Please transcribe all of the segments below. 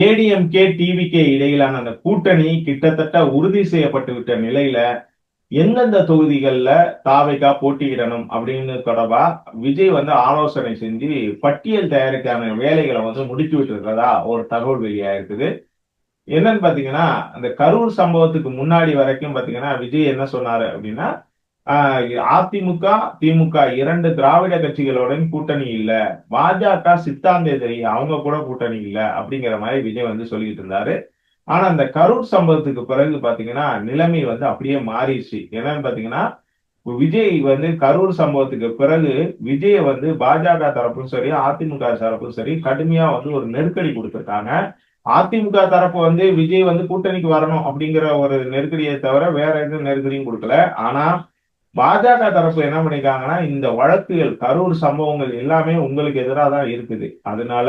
ADMK TVK இடையிலான அந்த கூட்டணி கிட்டத்தட்ட உறுதி செய்யப்பட்டு விட்ட நிலையில எந்தெந்த தொகுதிகளில் தாவைக்கா போட்டியிடணும் அப்படின்னு தொடர்பா விஜய் வந்து ஆலோசனை செஞ்சு பட்டியல் தயாரிக்கான வேலைகளை வந்து முடிச்சு விட்டுருக்கிறதா ஒரு தகவல் வெளியா இருக்குது. என்னன்னு பாத்தீங்கன்னா அந்த கரூர் சம்பவத்துக்கு முன்னாடி வரைக்கும் பாத்தீங்கன்னா விஜய் என்ன சொன்னாரு அப்படின்னா அதிமுக திமுக இரண்டு திராவிட கட்சிகளுடன் கூட்டணி இல்ல. பாஜக சித்தாந்தேதரி அவங்க கூட கூட்டணி இல்ல அப்படிங்கிற மாதிரி விஜய் வந்து சொல்லிட்டு இருந்தாரு. ஆனா அந்த கரூர் சம்பவத்துக்கு பிறகு பாத்தீங்கன்னா நிலைமை வந்து அப்படியே மாறிடுச்சு. என்னன்னு பாத்தீங்கன்னா விஜய் வந்து கரூர் சம்பவத்துக்கு பிறகு விஜய வந்து பாஜக தரப்பும் சரி அதிமுக தரப்பும் சரி கடுமையா வந்து ஒரு நெருக்கடி கொடுத்துருக்காங்க. அதிமுக தரப்பு வந்து விஜய் வந்து கூட்டணிக்கு வரணும் அப்படிங்கிற ஒரு நெருக்கடியை தவிர வேற எந்த நெருக்கடியும் கொடுக்கல. ஆனா பாஜக தரப்பு என்ன பண்ணிருக்காங்கன்னா இந்த வழக்குகள் கரூர் சம்பவங்கள் எல்லாமே உங்களுக்கு எதிராக தான் இருக்குது. அதனால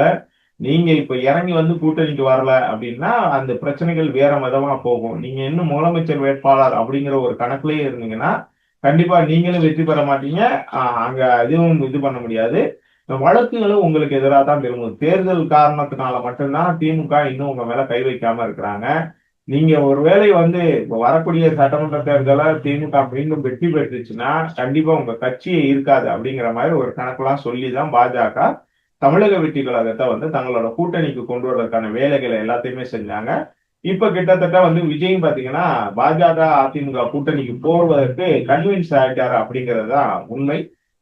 நீங்க இப்ப இறங்கி வந்து கூட்டணிக்கு வரல அப்படின்னா அந்த பிரச்சனைகள் வேற விதமா போகும். நீங்க இன்னும் முதலமைச்சர் வேட்பாளர் அப்படிங்கிற ஒரு கணக்குலயே இருந்தீங்கன்னா கண்டிப்பா நீங்களும் வெற்றி பெற மாட்டீங்க. அங்க எதுவும் இது பண்ண முடியாது. வழக்குகளும் உங்களுக்கு எதிராக தான் திரும்பும். தேர்தல் காரணத்தினால மட்டும்தான் திமுக இன்னும் உங்க மேல கை வைக்காம இருக்கிறாங்க. நீங்க ஒருவேளை வந்து இப்ப வரக்கூடிய சட்டமன்ற தேர்தலாக திமுக மீண்டும் வெற்றி பெற்றுச்சுன்னா கண்டிப்பா உங்க கட்சியே இருக்காது அப்படிங்கிற மாதிரி ஒரு கணக்கெல்லாம் சொல்லிதான் பாஜக தமிழக வெற்றி கழகத்தை வந்து தங்களோட கூட்டணிக்கு கொண்டு வரதுக்கான வேலைகளை எல்லாத்தையுமே செஞ்சாங்க. இப்ப கிட்டத்தட்ட வந்து விஜயும் பாத்தீங்கன்னா பாஜக அதிமுக கூட்டணிக்கு போவதற்கு கன்வின்ஸ் ஆயிட்டாரு அப்படிங்கிறது தான் உண்மை.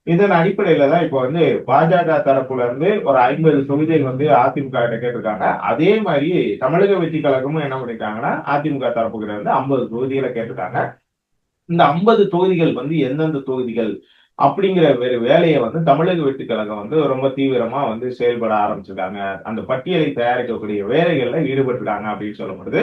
இதன் அடிப்படையில தான் இப்ப வந்து பாஜக தரப்புல இருந்து ஒரு ஐம்பது தொகுதிகள் வந்து அதிமுக கிட்ட கேட்டிருக்காங்க. அதே மாதிரி தமிழக வெற்றி கழகமும் என்ன பண்ணிருக்காங்கன்னா அதிமுக தரப்புகிட்ட இருந்து ஐம்பது தொகுதிகளை கேட்டிருக்காங்க. இந்த ஐம்பது தொகுதிகள் வந்து எந்தெந்த தொகுதிகள் அப்படிங்கிற வேறு வேலையை வந்து தமிழக வெற்றி கழகம் வந்து ரொம்ப தீவிரமா வந்து செயல்பட ஆரம்பிச்சிருக்காங்க. அந்த பட்டியலை தயாரிக்கக்கூடிய வேலைகள்ல ஈடுபட்டிருக்காங்க அப்படின்னு சொல்லப்படுது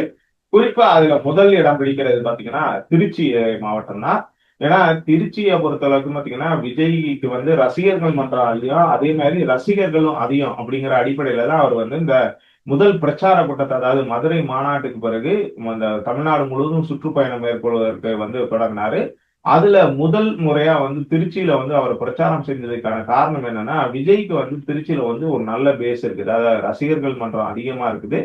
குறிப்பா அதுல முதல் இடம் பிடிக்கிறது பாத்தீங்கன்னா திருச்சி மாவட்டம் தான் ஏன்னா திருச்சியை பொறுத்த அளவுக்கு பாத்தீங்கன்னா விஜய்க்கு வந்து ரசிகர்கள் மன்றம் அதிகம் அதே மாதிரி ரசிகர்களும் அதிகம் அப்படிங்கிற அடிப்படையில தான் அவர் வந்து இந்த முதல் பிரச்சார கூட்டத்தை அதாவது மதுரை மாநாட்டுக்கு பிறகு அந்த தமிழ்நாடு முழுவதும் சுற்றுப்பயணம் மேற்கொள்வதற்கு வந்து தொடங்கினாரு. அதுல முதல் முறையா வந்து திருச்சியில வந்து அவர் பிரச்சாரம் செஞ்சதுக்கான காரணம் என்னன்னா விஜய்க்கு வந்து திருச்சியில வந்து ஒரு நல்ல பேஸ் இருக்குது. அதாவது ரசிகர்கள் மன்றம் அதிகமா இருக்குது.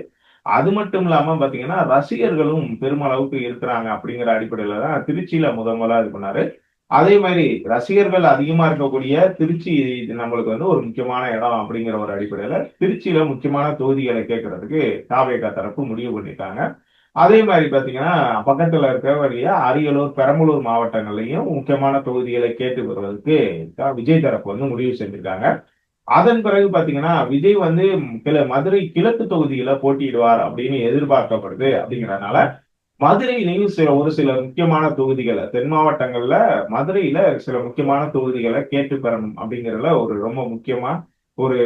அது மட்டும் இல்லாம பாத்தீங்கன்னா ரசிகர்களும் பெருமளவுக்கு இருக்கிறாங்க அப்படிங்கிற அடிப்படையில தான் திருச்சியில முதல் முதலா இது பண்ணாரு. அதே மாதிரி ரசிகர்கள் அதிகமா இருக்கக்கூடிய திருச்சி நம்மளுக்கு வந்து ஒரு முக்கியமான இடம் அப்படிங்கிற ஒரு அடிப்படையில திருச்சியில முக்கியமான தொகுதிகளை கேட்கறதுக்கு தாவேகா தரப்பு முடிவு பண்ணிட்டாங்க அதே மாதிரி பாத்தீங்கன்னா பக்கத்துல இருக்கக்கூடிய அரியலூர் பெரம்பலூர் மாவட்டங்கள்லயும் முக்கியமான தொகுதிகளை கேட்டு வருவதற்கு விஜய் தரப்பு வந்து முடிவு செஞ்சிருக்காங்க. அதன் பிறகு பாத்தீங்கன்னா விஜய் வந்து கிள மதுரை கிழக்கு தொகுதியில போட்டியிடுவார் அப்படின்னு எதிர்பார்க்கப்படுது அப்படிங்கறதுனால மதுரையிலையும் சில ஒரு சில முக்கியமான தொகுதிகளை தென் மாவட்டங்கள்ல மதுரையில சில முக்கியமான தொகுதிகளை கேட்டு பெறணும் அப்படிங்கறதுல ஒரு ரொம்ப முக்கியமா ஒரு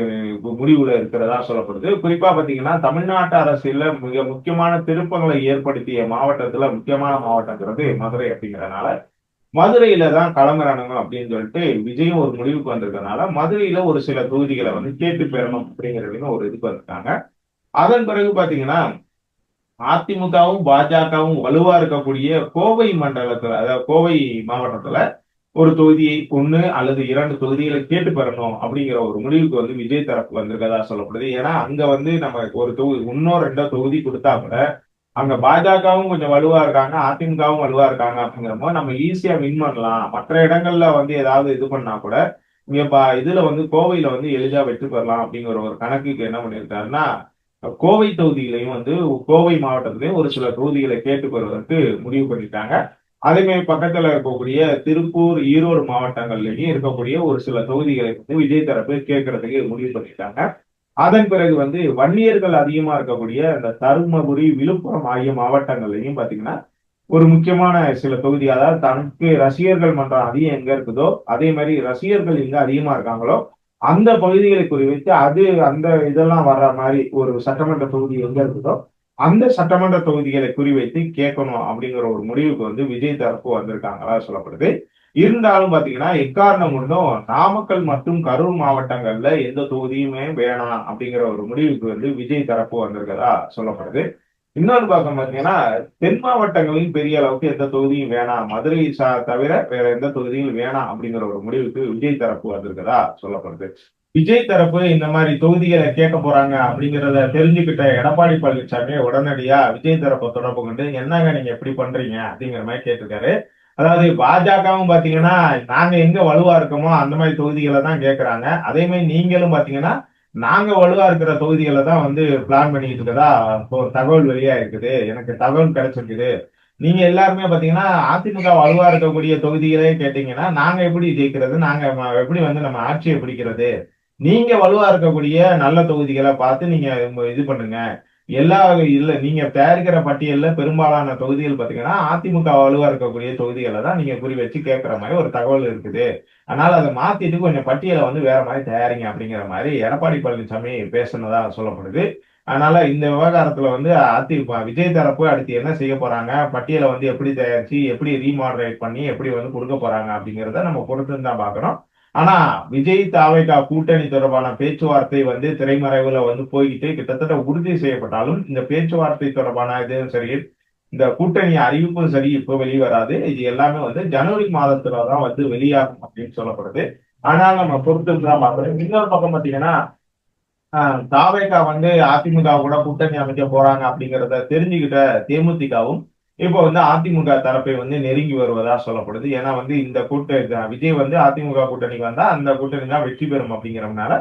முடிவுல இருக்கிறதா சொல்லப்படுது. குறிப்பா பாத்தீங்கன்னா தமிழ்நாட்டு அரசியல மிக முக்கியமான திருப்பங்களை ஏற்படுத்திய மாவட்டத்துல முக்கியமான மாவட்டங்கிறது மதுரை அப்படிங்கறதுனால மதுரையில தான் களமிறணுங்க அப்படின்னு சொல்லிட்டு விஜயும் ஒரு முடிவுக்கு வந்திருக்கனால மதுரையில ஒரு சில தொகுதிகளை வந்து கேட்டு பெறணும் அப்படிங்கிறதுலையும் ஒரு இதுக்கு வந்திருக்காங்க அதன் பிறகு பாத்தீங்கன்னா அதிமுகவும் பாஜகவும் வலுவா இருக்கக்கூடிய கோவை மண்டலத்துல அதாவது கோவை மாவட்டத்துல ஒரு தொகுதியை ஒண்ணு அல்லது இரண்டு தொகுதிகளை கேட்டு பெறணும் அப்படிங்கிற ஒரு முடிவுக்கு வந்து விஜய் தரப்பு வந்திருக்கதா சொல்லப்படுது. ஏன்னா அங்க வந்து நம்ம ஒரு தொகுதி இன்னும் ரெண்டோ தொகுதி கொடுத்தா கூட அங்க பாஜகவும் கொஞ்சம் வலுவா இருக்காங்க அதிமுகவும் வலுவா இருக்காங்க அப்படிங்கிறப்போ நம்ம ஈஸியா வின் பண்ணலாம். மற்ற இடங்கள்ல வந்து ஏதாவது இது பண்ணா கூட இங்க இதுல வந்து கோவையில வந்து எளிதா வெற்றி பெறலாம் அப்படிங்கிற ஒரு கணக்குக்கு என்ன பண்ணியிருக்காருன்னா கோவை தொகுதியிலையும் வந்து கோவை மாவட்டத்திலையும் ஒரு சில தொகுதிகளை கேட்டு பெறுவதற்கு முடிவு பண்ணிட்டாங்க. அதே மாதிரி பக்கத்துல இருக்கக்கூடிய திருப்பூர் ஈரோடு மாவட்டங்கள்லயும் இருக்கக்கூடிய ஒரு சில தொகுதிகளை வந்து விஜய் தரப்பு கேட்கறதுக்கு முடிவு பண்ணிட்டாங்க. அதன் பிறகு வந்து வன்னியர்கள் அதிகமா இருக்கக்கூடிய அந்த தருமபுரி விழுப்புரம் ஆகிய மாவட்டங்கள்லையும் பாத்தீங்கன்னா ஒரு முக்கியமான சில தொகுதி அதாவது தனக்கு ரசிகர்கள் மன்றம் அதிகம் எங்க இருக்குதோ அதே மாதிரி ரசிகர்கள் எங்க அதிகமா இருக்காங்களோ அந்த பகுதிகளை குறிவைத்து அது அந்த இதெல்லாம் வர்ற மாதிரி ஒரு சட்டமன்ற தொகுதி எங்க இருக்குதோ அந்த சட்டமன்ற தொகுதிகளை குறிவைத்து கேட்கணும் அப்படிங்கிற ஒரு முடிவுக்கு வந்து விஜய் தரப்பு வந்திருக்காங்களா சொல்லப்படுது. இருந்தாலும் பாத்தீங்கன்னா எக்காரணம் கொண்டும் நாமக்கல் மற்றும் கரூர் மாவட்டங்கள்ல எந்த தொகுதியுமே வேணாம் அப்படிங்கிற ஒரு முடிவுக்கு வந்து விஜய் தரப்பு வந்திருக்கதா சொல்லப்படுது. இன்னொரு பக்கம் பாத்தீங்கன்னா தென் மாவட்டங்களில் பெரிய அளவுக்கு எந்த தொகுதியும் வேணாம். மதுரை சா தவிர வேற எந்த தொகுதியும் வேணாம் அப்படிங்கிற ஒரு முடிவுக்கு விஜய் தரப்பு வந்திருக்கதா சொல்லப்படுது. விஜய் தரப்பு இந்த மாதிரி தொகுதிகளை கேட்க போறாங்க அப்படிங்கிறத தெரிஞ்சுக்கிட்ட எடப்பாடி பழனிசாமி உடனடியா விஜய் தரப்பை தொடர்பு கொண்டு என்னங்க நீங்க எப்படி பண்றீங்க அப்படிங்கிற மாதிரி கேட்டிருக்காரு. அதாவது பாஜகவும் பாத்தீங்கன்னா நாங்க எங்க வலுவா இருக்கோமோ அந்த மாதிரி தொகுதிகளை தான் கேட்கறாங்க அதே மாதிரி நீங்களும் பாத்தீங்கன்னா நாங்க வலுவா இருக்கிற தொகுதிகளை தான் வந்து பிளான் பண்ணிட்டு இருக்கதா இப்போ தகவல் வெளியா இருக்குது. எனக்கு தகவல் கிடைச்சிருக்குது. நீங்க எல்லாருமே பாத்தீங்கன்னா அதிமுக வலுவா இருக்கக்கூடிய தொகுதிகளே கேட்டீங்கன்னா நாங்க எப்படி ஜெயிக்கிறது நாங்க எப்படி வந்து நம்ம ஆட்சியை பிடிக்கிறது நீங்க வலுவா இருக்கக்கூடிய நல்ல தொகுதிகளை பார்த்து நீங்க இது பண்ணுங்க. எல்லா இல்ல. நீங்க தயாரிக்கிற பட்டியல்ல பெரும்பாலான தொகுதிகள் பாத்தீங்கன்னா அதிமுக வலுவா இருக்கக்கூடிய தொகுதிகளை தான் நீங்க குறி வச்சு கேட்குற மாதிரி ஒரு தகவல் இருக்குது. அதனால அதை மாத்திட்டு கொஞ்சம் பட்டியலை வந்து வேற மாதிரி தயாரிங்க அப்படிங்கிற மாதிரி எடப்பாடி பழனிசாமி பேசுனதா சொல்லப்படுது. அதனால இந்த விவகாரத்துல வந்து அதிமுக விஜய் தரப்பு அடுத்து என்ன செய்ய போறாங்க பட்டியலை வந்து எப்படி தயாரிச்சு எப்படி ரீமாடரேட் பண்ணி எப்படி வந்து கொடுக்க போறாங்க அப்படிங்கிறத நம்ம பொறுத்து தான் பார்க்கணும் ஆனா விஜய் தாவேகா கூட்டணி தொடர்பான பேச்சுவார்த்தை வந்து திரைமறைவுல வந்து போய்கிட்டு கிட்டத்தட்ட உறுதி செய்யப்பட்டாலும் இந்த பேச்சுவார்த்தை தொடர்பான இதுவும் சரி இந்த கூட்டணி அறிவிப்பும் சரி இப்போ வெளிவராது. இது எல்லாமே வந்து ஜனவரி மாதத்துல தான் வந்து வெளியாகும் அப்படின்னு சொல்லப்படுது. ஆனால் நம்ம பொறுத்து தான் பார்க்கணும் இன்னொரு பக்கம் பாத்தீங்கன்னா ஆஹ் தாவேகா வந்து அதிமுக கூட கூட்டணி அமைக்க போறாங்க அப்படிங்கிறத தெரிஞ்சுக்கிட்ட தேமுதிகவும் இப்போ வந்து அதிமுக தரப்பை வந்து நெருங்கி வருவதா சொல்லப்படுது. ஏன்னா வந்து இந்த கூட்ட விஜய் வந்து அதிமுக கூட்டணிக்கு வந்தா அந்த கூட்டணி தான் வெற்றி பெறும் அப்படிங்கிறதுனால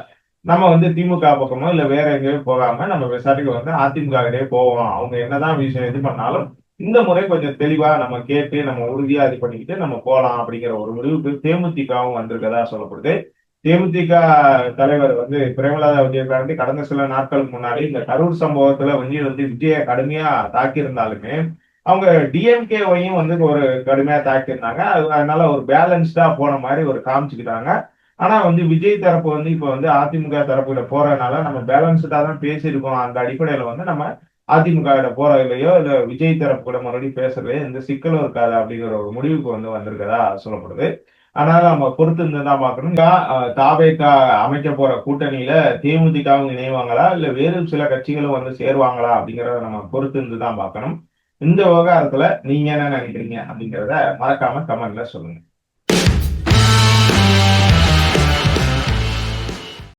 நம்ம வந்து திமுக பக்கமோ இல்ல வேற எங்கேயோ போகாம நம்ம விசாரிக்க வந்து அதிமுக கிட்டே போவோம் அவங்க என்னதான் விஷயம் இது பண்ணாலும் இந்த முறை கொஞ்சம் தெளிவா நம்ம கேட்டு நம்ம உறுதியா இது பண்ணிக்கிட்டு நம்ம போகலாம் அப்படிங்கிற ஒரு முடிவுக்கு தேமுதிகவும் வந்திருக்கதா சொல்லப்படுது. தேமுதிக தலைவர் வந்து பிரேமலதா விஜயகாந்தி கடந்த சில நாட்களுக்கு முன்னாடி இந்த கரூர் சம்பவத்துல வந்து வந்து விஜய கடுமையா தாக்கியிருந்தாலுமே அவங்க டிஎம்கேவையும் வந்து ஒரு கடுமையா தாக்கியிருந்தாங்க அது அதனால ஒரு பேலன்ஸ்டா போன மாதிரி ஒரு காமிச்சுக்கிட்டாங்க. ஆனா வந்து விஜய் தரப்பு வந்து இப்ப வந்து அதிமுக தரப்புல போறதுனால நம்ம பேலன்ஸ்டா தான் பேசியிருக்கோம். அந்த அடிப்படையில வந்து நம்ம அதிமுக கிட்ட இல்லை இல்ல விஜய் தரப்பு கூட மறுபடியும் பேசுறதுலயோ எந்த சிக்கலும் இருக்காது அப்படிங்கிற ஒரு முடிவுக்கு வந்து வந்திருக்கதா சொல்லப்படுது. ஆனால் நம்ம பொறுத்து இருந்து தான் பார்க்கணும் தாபேக்கா அமைக்க போற கூட்டணியில தேமுதிகவும் இணைவாங்களா? இல்ல வேறு சில கட்சிகளும் வந்து சேருவாங்களா அப்படிங்கறத நம்ம பொறுத்து இருந்து தான் பார்க்கணும். இந்த விவகாரத்துல நீங்க என்ன நினைக்கிறீங்க அப்படிங்கறத மறக்காம கமெண்ட்ல சொல்லுங்க.